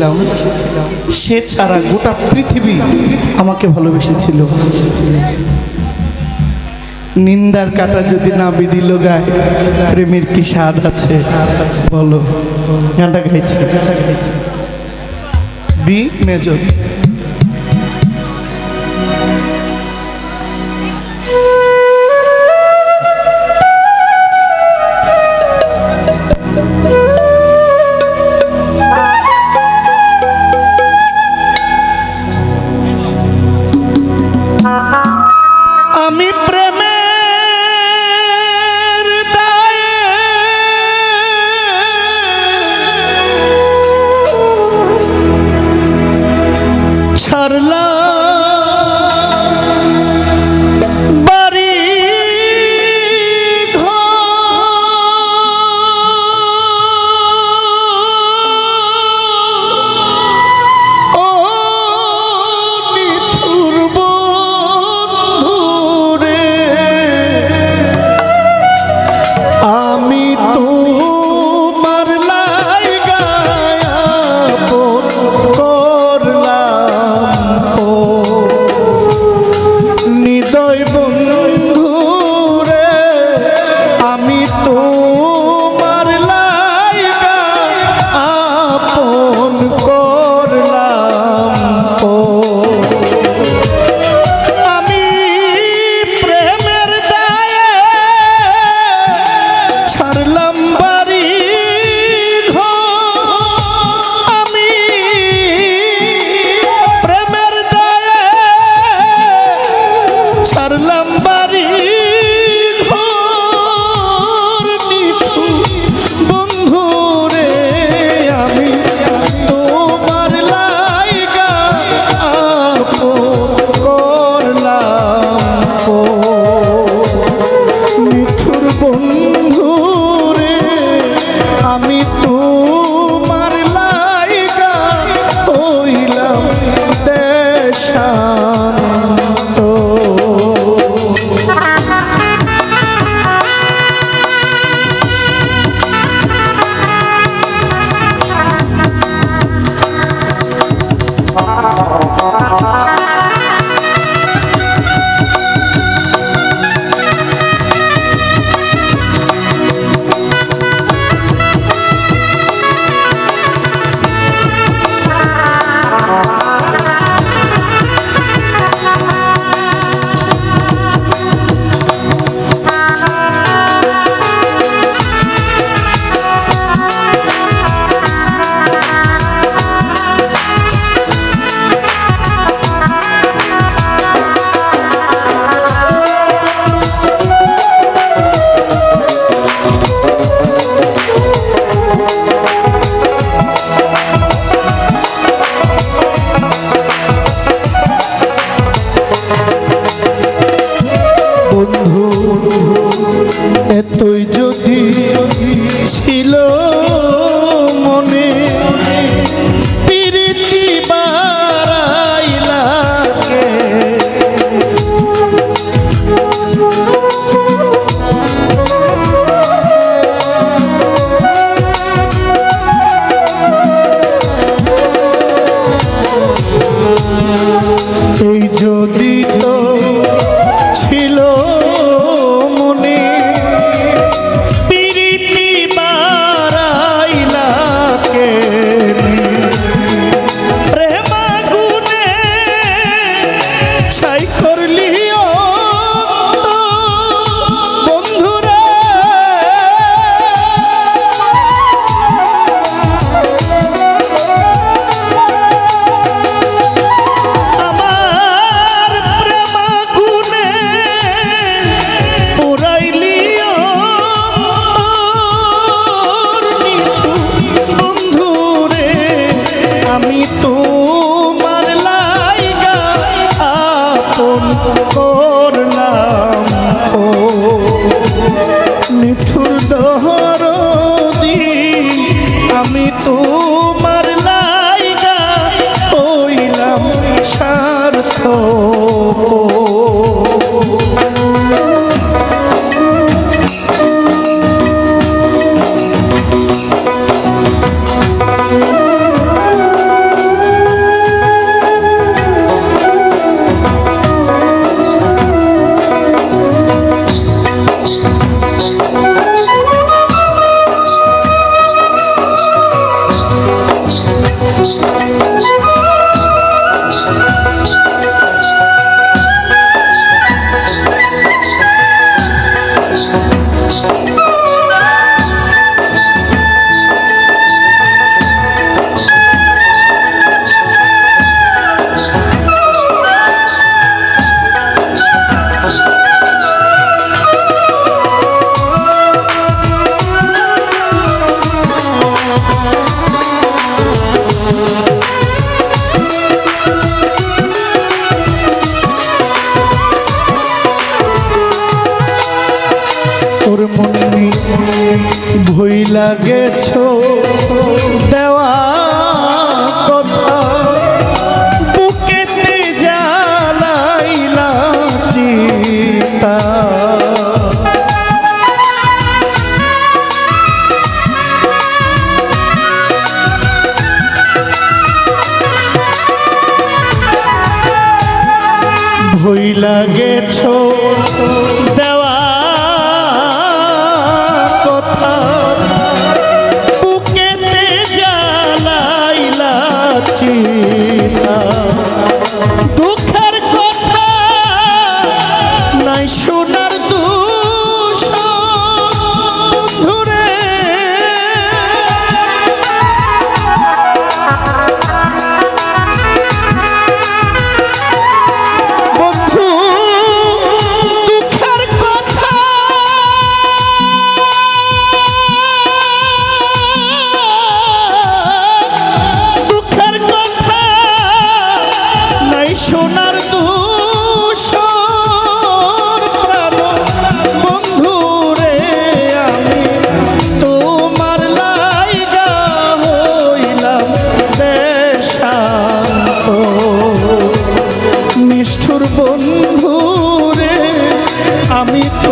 ভালোবেসেছিলাম, সে ছাড়া গোটা পৃথিবী আমাকে ভালোবেসেছিল। নিন্দার কাটা যদি না বিধিল গায় প্রেমের কি স্বাদ আছে? বলো গানটা গাইছে গানটা গাইছে। B major. তোমার লাইগা হইলাম সার্থক। get নিষ্ঠুর বন্ধু রে আমি তো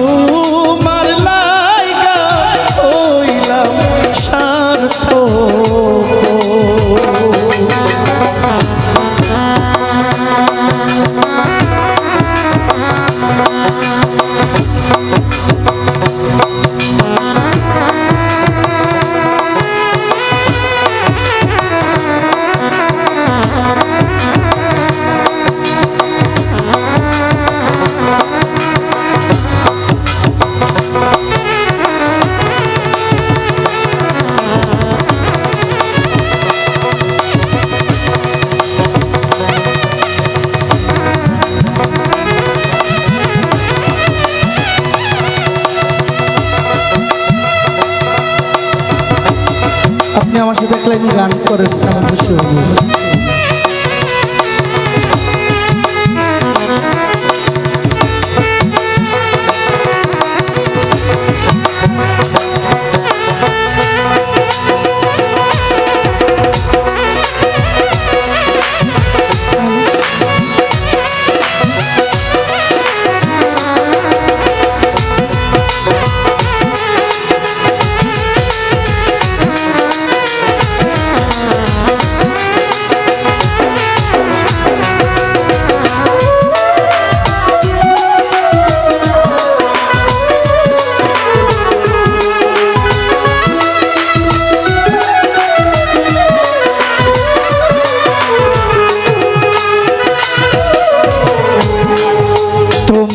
আমার সাথে একটা গান করেন আমি খুশি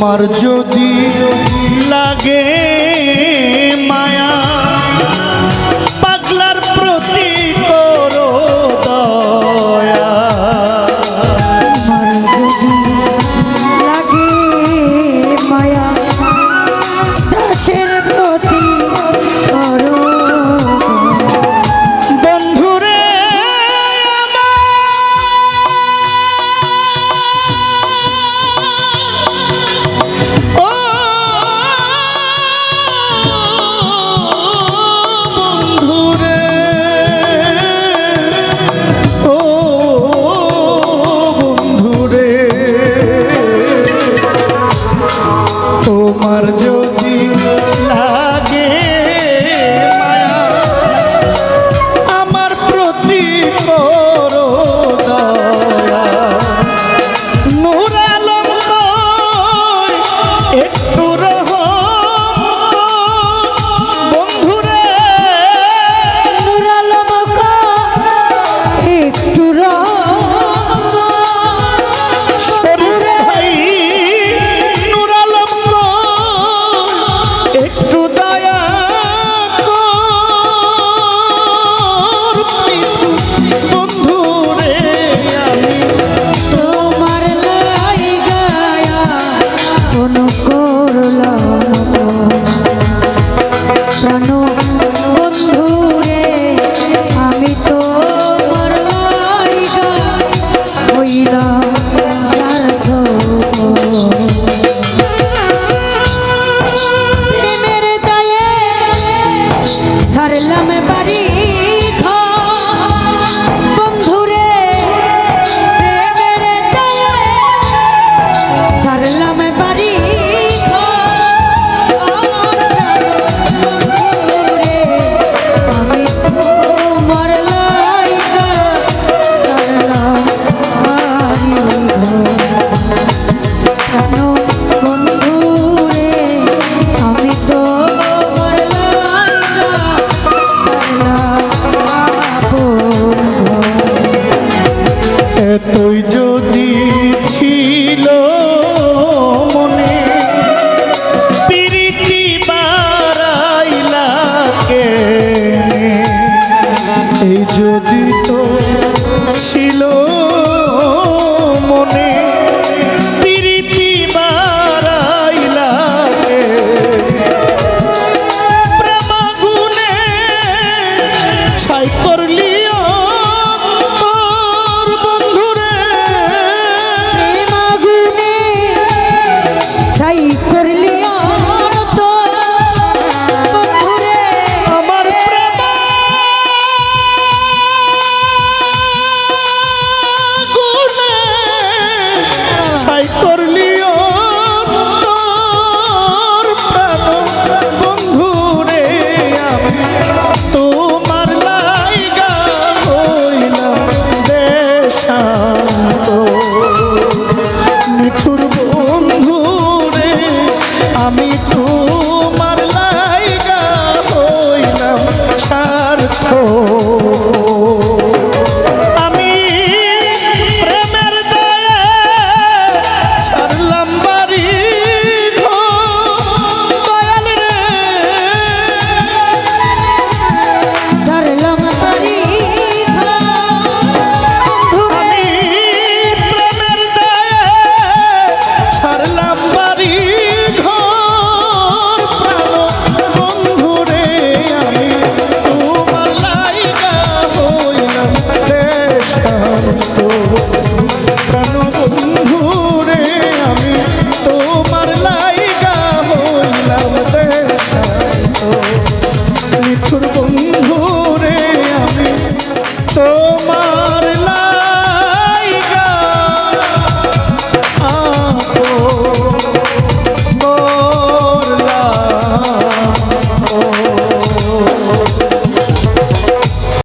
তোমার যদি লাগে আমার জোর বন্ধুরে আমি তোমার